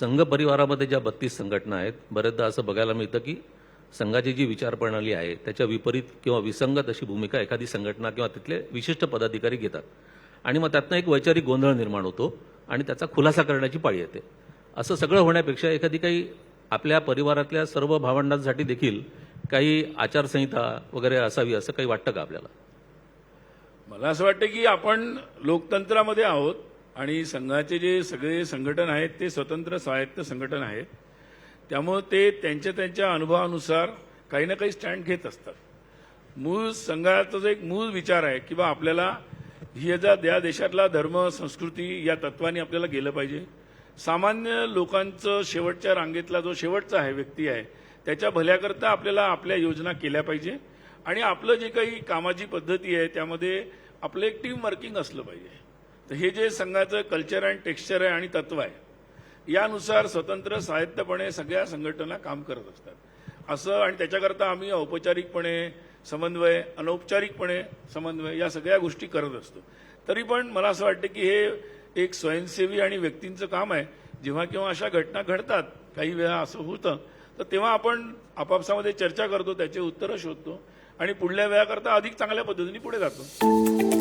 संघ परिवारामध्ये ज्या बत्तीस संघटना आहेत बरेचदा असं बघायला मिळतं की संघाची जी विचारप्रणाली आहे त्याच्या विपरीत किंवा विसंगत अशी भूमिका एखादी संघटना किंवा तिथले विशिष्ट पदाधिकारी घेतात. आणि मग त्यातनं एक वैचारिक गोंधळ निर्माण होतो आणि त्याचा खुलासा करण्याची पाळी येते. असं सगळं होण्यापेक्षा एखादी काही आपल्या परिवारातल्या सर्व भावंडांसाठी देखील काही आचारसंहिता वगैरे असावी असं काही वाटतं का आपल्याला? मला असं वाटतं की आपण लोकतंत्रामध्ये आहोत. आणि संघाचे जे सगळे संघटन आहेत ते स्वतंत्र स्वायत्त संघटन आहेत. त्यामुळं ते त्यांच्या त्यांच्या अनुभवानुसार काही ना काही स्टँड घेत असतात. मूळ संघाचा जो एक मूळ विचार आहे की बा आपल्याला हे जा या देशातला धर्म संस्कृती या तत्वाने आपल्याला गेलं पाहिजे. सामान्य लोकांचं शेवटच्या रांगेतला जो शेवटचा आहे व्यक्ती आहे त्याच्या भल्याकरता आपल्याला आपल्या योजना केल्या पाहिजे. आणि आपलं जे काही कामाची पद्धती आहे त्यामध्ये आपलं एक टीम वर्किंग असलं पाहिजे. तर हे जे संघाचं कल्चर अँड टेक्स्चर आहे आणि तत्व आहे यानुसार स्वतंत्र स्वायत्तपणे सगळ्या संघटना काम करत असतात. असं आणि त्याच्याकरता आम्ही औपचारिकपणे समन्वय अनौपचारिकपणे समन्वय या सगळ्या गोष्टी करत असतो. तरी पण मला असं वाटतं की हे एक स्वयंसेवी आणि व्यक्तींचं काम आहे. जेव्हा केव्हा अशा घटना घडतात काही वेळा असं होतं तर तेव्हा आपण आपापसामध्ये चर्चा करतो त्याचे उत्तरं शोधतो आणि पुढल्या वेळाकरता अधिक चांगल्या पद्धतीने पुढे जातो.